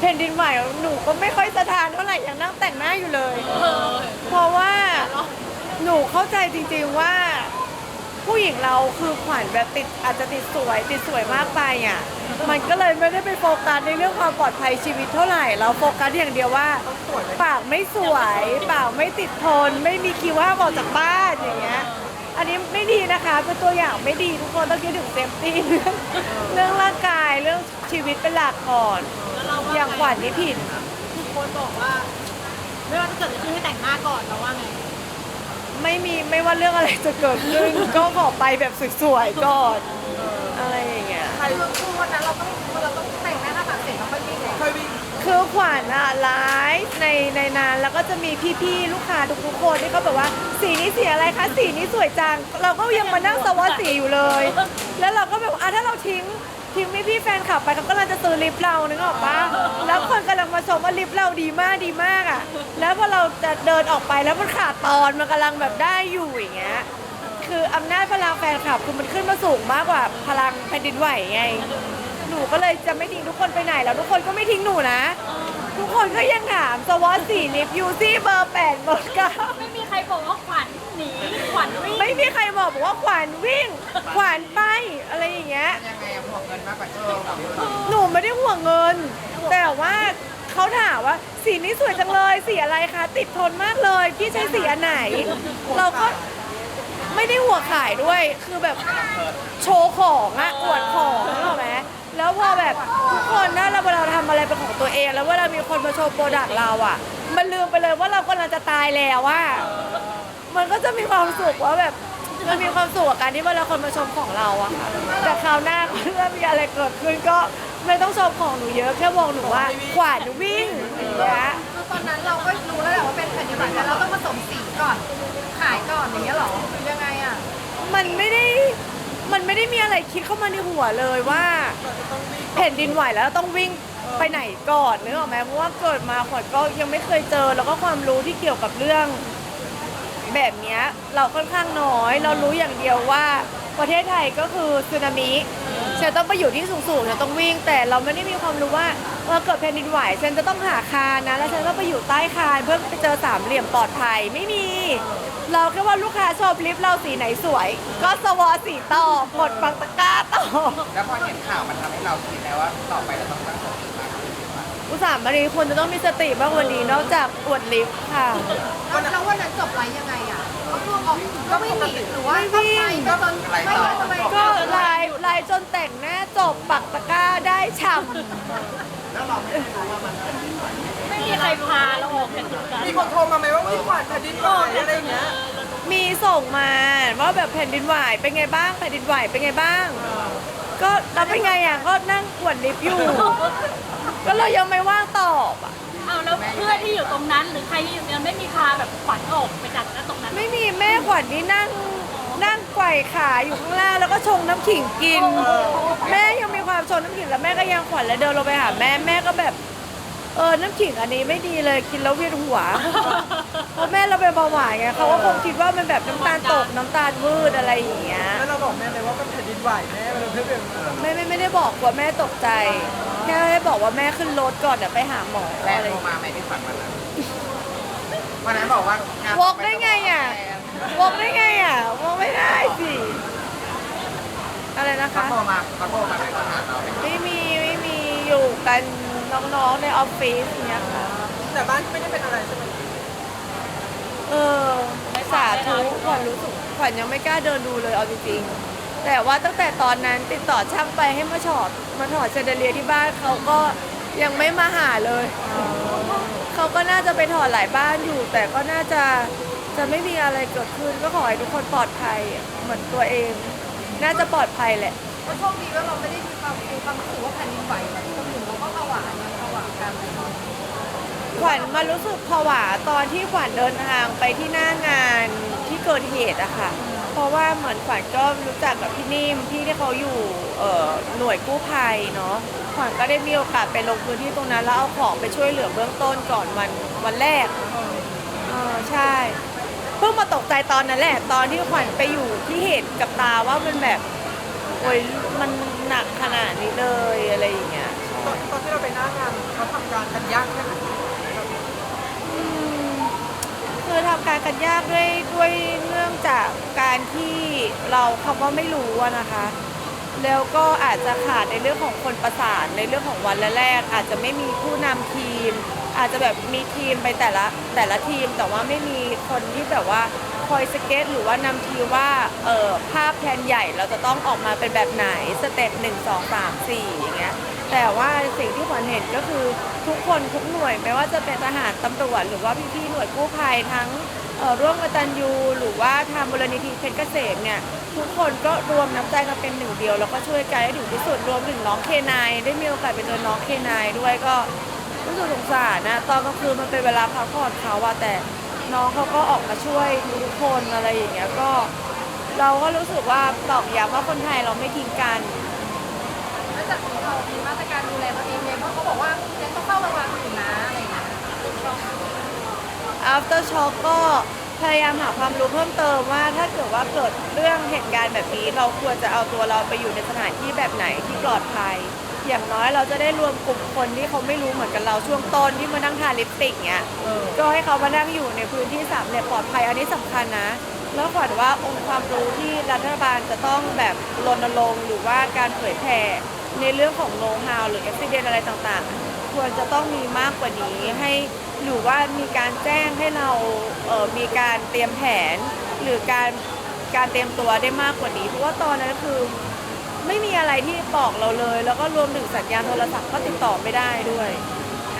แผ่นดินไหวหนูก็ไม่ค่อยสะทานเท่าไหร่ยังนั่งแต่งหน้าอยู่เลยเออเพราะว่าหนูเข้าใจจริงๆว่า ผู้หญิงเราคือขวัญแบบติดอาจจะติดสวย ติดสวยมากไปอะมันก็เลยไม่ได้ไปโฟกัสในเรื่องความปลอดภัยชีวิตเท่าไหร่ เราโฟกัสอย่างเดียวว่า ปากไม่สวยปากไม่ติดทน ไม่มีคิวว่าออกจากบ้านอย่างเงี้ยอันนี้ไม่ดีนะคะเป็นตัวอย่างไม่ดีทุกคนต้องคิดถึงเซฟตี้เรื่องเรื่องร่างกายเรื่องชีวิตเป็นหลักก่อนแล้วเราว่า อย่างขวัญนี่ผิดมีคนบอกว่า ไม่ว่าจะเกิดอะไรขึ้นให้แต่งหน้าก่อนเราว่าไงไม่มีไม่ว่าเรื่องอะไรจะเกิดขึ้น ก็ขอไปแบบสวยๆก่อนอะไรอย่างเงี้ยคือคือวันนั้นเราต้องเราต้องแต่งหน้าหน้าตาเสร็จแล้วค่อยวิ่งเลยค่อยวิ่งคือขวัญอะไลฟ์ในในนั้นแล้วก็จะมีพี่ๆลูกค้าทุกๆคนที่เขาแบบว่าสีนี้สีอะไรคะสีนี้สวยจัง เราก็ยังมานั่งสวอตสีอยู่เลย แล้วเราก็แบบอะถ้าเราทิ้ง ทิ้งพี่พี่ๆแฟนคลับไปเขากำลังจะซื้อลิปเรานึกออกปะแล้วคนกำลังมาชมว่าลิปเราดีมากดีมากอะ แล้วพอเราจะเดินออกไปแล้วมันขาดตอนมันกำลังแบบได้อยู่อย่างเงี้ย คืออำนาจพลังแฟนคลับคือมันขึ้นมาสูงมากกว่าพลังแผ่นดินไหวไง หนูก็เลยจะไม่ทิ้งทุกคนไปไหนแล้วทุกคนก็ไม่ทิ้งหนูนะ ทุกคนก็ยังถามสวอตสี่ลิฟต์ยูซี่เบอร์แปดเบอร์เก้า ไม่มีใครบอกว่าขวัญหนี ขวัญวิ่งไม่มีใครบอกบอกว่าขวานวิ่ง ขวานไปอะไรอย่างเงี้ย ยังไงอะห่วงเงินมากกว่าที่เราหนูไม่ได้ห่วงเงิน แต่ว่าเขาถามว่าสีนี้สวยจังเลยสีอะไรคะ ติดทนมากเลย พี่ใช้สีอันไหน เราก็ไม่ได้หัวขายด้วย คือแบบโชว์ของอะอวดของนึกออกไหมแล้วพอแบบทุกคนถ้าเราเวลาเราทำอะไรเป็นของตัวเอง แล้วเวลามีคนมาโชว์โปรดักต์เราอะมันลืมไปเลยว่าเรากำลังจะตายแล้วว่า มันก็จะมีความสุขว่าแบบมันมีความสุขกับการที่เวลาคนมาชมของเราอะค่ะแต่คราวหน้าถ้ามีอะไรเกิดขึ้นก็ไม่ต้องชมของหนูเยอะแค่บอกหนูว่าขวานวิ่งอย่างเงี้ยคือตอนนั้นเราก็รู้แล้วแหละว่าเป็นแผ่นดินไหวแต่เราต้องผสมสีก่อน ขายก่อนอย่างเงี้ยเหรอหรือยังไงอะมันไม่ได้มันไม่ได้มีอะไรคิดเข้ามาในหัวเลยว่าแผ่นดินไหวแล้วต้องวิ่งไปไหนก่อนนึกออกไหมเพราะว่าเกิดมาขวัญก็ยังไม่เคยเจอ แล้วก็ความรู้ที่เกี่ยวกับเรื่อง แบบเนี้ยเราค่อนข้างน้อย เรารู้อย่างเดียวว่าประเทศไทยก็คือสึนามิฉันต้องไปอยู่ที่สูงๆฉันต้องวิ่ง แต่เราไม่ได้มีความรู้ว่าเออเกิดแผ่นดินไหวฉันจะต้องหาคานนะ แล้วฉันก็ไปอยู่ใต้คานเพื่อไปเจอสามเหลี่ยมปลอดภัยไม่มี เราแค่ว่าลูกค้าชอบลิฟต์เราสีไหนสวย ก็สวอสีต่อกดปังตะกร้าต่อ แล้วพอเห็นข่าวมันทำให้เราคิดแล้วว่าต่อไปเราต้องตั้ง อุตส่าห์มารีคนจะต้องมีสติมากกว่านี้นอกจากอวดลิฟต์ค่ะ แล้ววันนั้นจบไลฟ์ยังไงอะก็คือออกก็ไม่หนีหรือว่าไม่วิ่ง ก็จนไม่ไม่ทำไมก็ไลน์ไลน์จนแต่งหน้าจบปักตะกร้าได้ฉ่ำไม่มีใครพาเราออกจากจุดนั้นมีคนโทรมาไหมว่าวิ่งขวานแผ่นดินไหวอะไรอย่างเงี้ยมีส่งมาว่าแบบแผ่นดินไหวเป็นไงบ้างแผ่นดินไหวเป็นไงบ้าง ก็แล้วเป็นไงอะก็นั่งกวดลิฟต์อยู่ ก็เรายังไม่ว่างตอบอะ เอาแล้วเพื่อนที่อยู่ตรงนั้น หรือใครที่อยู่ตรงนั้นไม่มีพาแบบขวัญออกไปจากตรงนั้นไม่มีแม่ขวัญนี่นั่งนั่งไกว่ขาอยู่ข้างล่างแล้วก็ชงน้ำขิงกิน แม่ยังมีความชงน้ำขิงแล้วแม่ก็ยังขวัญแล้วเดินลงไปหาแม่แม่ก็แบบเออน้ำขิงอันนี้ไม่ดีเลยกินแล้วเวียนหัว เพราะแม่เราเป็นเบาหวานไงเขาก็คงคิดว่ามันแบบน้ำตาลตกน้ำตาลวืดอะไรอย่างเงี้ยแล้วเราบอกแม่เลยว่าเป็นแผ่นดินไหวแม่มันเลยเพื่อนไม่ไม่ไม่ได้บอกว่าแม่ตกใจแค่ให้บอกว่าแม่ขึ้นรถก่อนเดี๋ยวไปหาหมอแม่อะไรโทรมาไหมพี่ขวัญวันนั้นวันนั้นบอกว่างานวอกได้ไงอะวอกได้ไงอะวอกไม่ได้สิอะไรนะเขาคะ โทรมาเขาโทรมาไหมเขาถามเราไหม ไม่มีไม่มีอยู่กัน น้องๆในออฟฟิศเนี้ยค่ะ แต่บ้านไม่ได้เป็นอะไรใช่ไหมเออสาธุขวัญรู้สึกขวัญยังไม่กล้าเดินดูเลยเอาจริงๆแต่ว่าตั้งแต่ตอนนั้นติดต่อช่างไปให้มาถอดมาถอดเชนเดอเลียร์ที่บ้านเขาก็ยังไม่มาหาเลย เขาก็น่าจะไปถอดหลายบ้านอยู่ แต่ก็น่าจะจะไม่มีอะไรเกิดขึ้นก็ขอให้ทุกคนปลอดภัยเหมือนตัวเอง น่าจะปลอดภัยแหละ ก็โชคดีว่าเราไม่ได้มีความมีความรู้สึกว่าแผ่นดินไหวแบบคนอื่นเราก็ผ วายังผวากันขวัญมารู้สึกผวาตอนที่ขวัญเดินทางไปที่หน้างานที่เกิดเหตุอะค่ะ เพราะว่าเหมือนขวัญก็รู้จักกับพี่นิ่มพี่ที่เขาอยู่เอ่อหน่วยกู้ภัยเนาะขวัญก็ได้มีโอกาสไปลงพื้นที่ตรงนั้นแล้วเอาของไปช่วยเหลือเบื้องต้นก่อนวันวันแรกเออใช่เพิ่งมาตกใจตอนนั้นแหละ ตอนที่ขวัญไปอยู่ที่เหตุกับตาว่ามันแบบโอ้ยมันหนักขนาดนี้เลยอะไรอย่างเงี้ย ตอนตอนที่เราไปหน้างานเขาทำการ การกันยากด้วยด้วยเนื่องจากการที่เราคำว่าไม่รู้นะคะ แล้วก็อาจจะขาดในเรื่องของคนประสานในเรื่องของวันแรก อาจจะไม่มีผู้นำทีม อาจจะแบบมีทีมไปแต่ละแต่ละทีมแต่ว่าไม่มีคนที่แบบว่าคอยสเก็ตหรือว่านำทีว่าเออภาพแผนใหญ่เราจะต้องออกมาเป็นแบบไหนสเต็ปหนึ่งสองสามสี่อย่างเงี้ย แต่ว่าสิ่งที่ขวัญเห็นก็คือทุกคนทุกหน่วยไม่ว่าจะเป็นทหารตำรวจหรือว่าพี่ๆหน่วยกู้ภัยทั้งร่วมกตัญญูหรือว่าทางมูลนิธิเพชรเกษมเนี่ยทุกคนก็รวมน้ำใจกันเป็นหนึ่งเดียว แล้วก็ช่วยกันให้ถึงที่สุดรวมถึงน้องเคนายได้มีโอกาสไปเจอน้องเคนายด้วยก็รู้สึกสงสารนะตอนกลางคืนมันเป็นเวลาพักผ่อนเขาอะแต่น้องเขาก็ออกมาช่วยทุกคนอะไรอย่างเงี้ยก็ เราก็รู้สึกว่าตอกย้ำว่าคนไทยเราไม่ทิ้งกัน จากนี้เรามีมาตรการดูแลตัวเองเลยเพราะเขาบอกว่ายังต้องเฝ้าระวังอยู่นะอะไรอย่างเงี้ย after shock ก็พยายามหาความรู้เพิ่มเติมว่าถ้าเกิดว่าเกิดเรื่องเหตุการณ์แบบนี้ เราควรจะเอาตัวเราไปอยู่ในสถานที่แบบไหนที่ปลอดภัย อย่างน้อยเราจะได้รวมกลุ่มคนที่เขาไม่รู้เหมือนกับเราช่วงต้นที่มานั่งทาลิปสติกเงี้ยเออก็ให้เขามานั่งอยู่ในพื้นที่สามเหลี่ยมปลอดภัยอันนี้สำคัญนะ แล้วขวัญว่าองค์ความรู้ที่รัฐบาลจะต้องแบบรณรงค์หรือว่าการเผยแผ่ ในเรื่องของโน้ตฮาวหรือ u อ c เดนอะไรต่างๆ ควรจะต้องมีมากกว่านี้ให้หรือว่ามีการแจ้งให้เราเออมีการเตรียมแผน หรือการการเตรียมตัวได้มากกว่านี้ เพราะว่าตอนนั้นคือไม่มีอะไรที่บอกเราเลย แล้วก็รวมถึงสัญญาณโทรศัพท์ก็ติดต่อไม่ได้ด้วย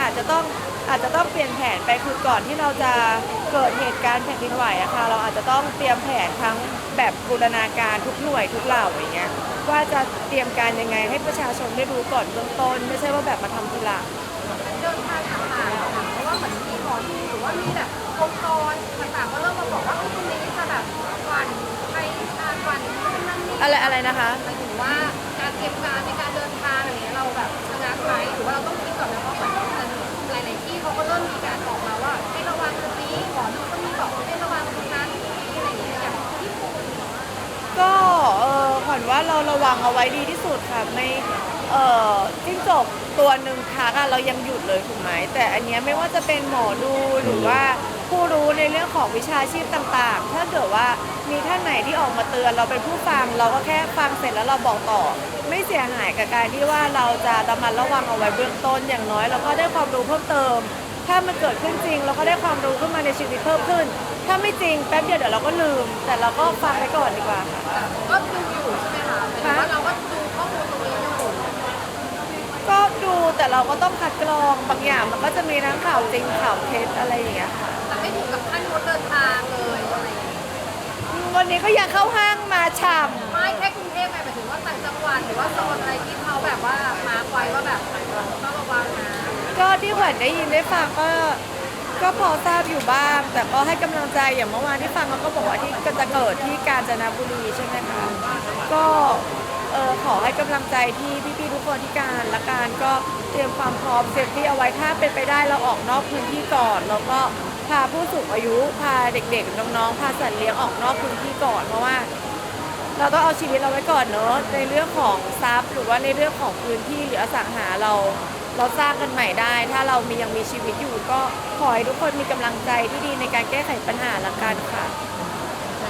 อาจจะต้องอาจจะต้องเปลี่ยนแผนไปคือก่อนที่เราจะ เกิดเหตุการณ์แผ่นดินไหวอะค่ะเราอาจจะต้องเตรียมแผนทั้งแบบบูรณาการทุกหน่วยทุกเหล่าอย่างเงี้ยว่าจะเตรียมการยังไงให้ประชาชนได้รู้ก่อนเบื้องต้น ไม่ใช่ว่าแบบมาทำทีหลัง เดินทางต่างๆค่ะเพราะว่าเหมือนมีหมอดูหรือว่ามีแบบองค์กรต่างๆก็เริ่มมาบอกว่าพรุ่งนี้จะแบบหวันไปทานหวันนู่นนั่นนี่อะไรอะไรนะคะ หมายถึงว่าการเตรียมการในการเดินทาง เอาไว้ดีที่สุดค่ะไม่เออจิ้งจกตัวหนึ่งทักอะเรายังหยุดเลยถูกไหมแต่อันเนี้ยไม่ว่าจะเป็นหมอดูหรือว่าผู้รู้ในเรื่องของวิชาชีพต่างๆ ถ้าเกิดว่ามีท่านไหนที่ออกมาเตือนเราเป็นผู้ฟังเราก็แค่ฟังเสร็จแล้วเราบอกต่อ ไม่เสียหายกับการที่ว่าเราจะระมัดระวังเอาไว้เบื้องต้นอย่างน้อยเราก็ได้ความรู้เพิ่มเติม ถ้ามันเกิดขึ้นจริง เราก็ได้ความรู้ขึ้นมาในชีวิตเพิ่มขึ้น ถ้าไม่จริงแป๊บเดียวเดี๋ยวเราก็ลืม แต่เราก็ฟังไปก่อนดีกว่าค่ะ ก็ดูอยู่ใช่ไหม คะหมายถึงว่าเราก็ดูข้อมูลตรงนี้อยู่ก็ดูแต่เราก็ต้องคัดกรองบางอย่างมันก็จะมีทั้งข่าวจริงข่าวเท็จอะไรอย่างเงี้ยค่ะแต่ไม่ถึงกับขั้นงดเดินทางเลยอะไรอย่างเงี้ยวันนี้ก็ยังเข้าห้างมาฉ่ไม่แค่กรุงเทพไงหมายถึงว่าต่างจังหวัดหรือว่าโซนอะไรที่เขาแบบว่ามาร์คไว้ว่าแบบต้องระวังนะำก็ที่ขวัญได้ยินได้ฟังก็ ก็พอทราบอยู่บ้าง แต่ก็ให้กำลังใจอย่างเมื่อวานที่ฟังเขาก็บอกว่าที่ก็จะเกิดที่กาญจนบุรีใช่ไหมคะก็เออขอให้กำลังใจที่พี่ๆทุกคนที่การละการก็เตรียมความพร้อมเซฟตี้เอาไว้ถ้าเป็นไปได้เราออกนอกพื้นที่ก่อน แล้วก็พาผู้สูงอายุพาเด็กๆน้องๆพาสัตว์เลี้ยงออกนอกพื้นที่ก่อนเพราะว่า เราต้องเอาชีวิตเราไว้ก่อนเนอะในเรื่องของทรัพย์หรือว่าในเรื่องของพื้นที่หรืออสังหาเรา เราสร้างกันใหม่ได้ ถ้าเรามียังมีชีวิตอยู่ก็ขอให้ทุกคนมีกำลังใจที่ดีในการแก้ไขปัญหาละกันค่ะ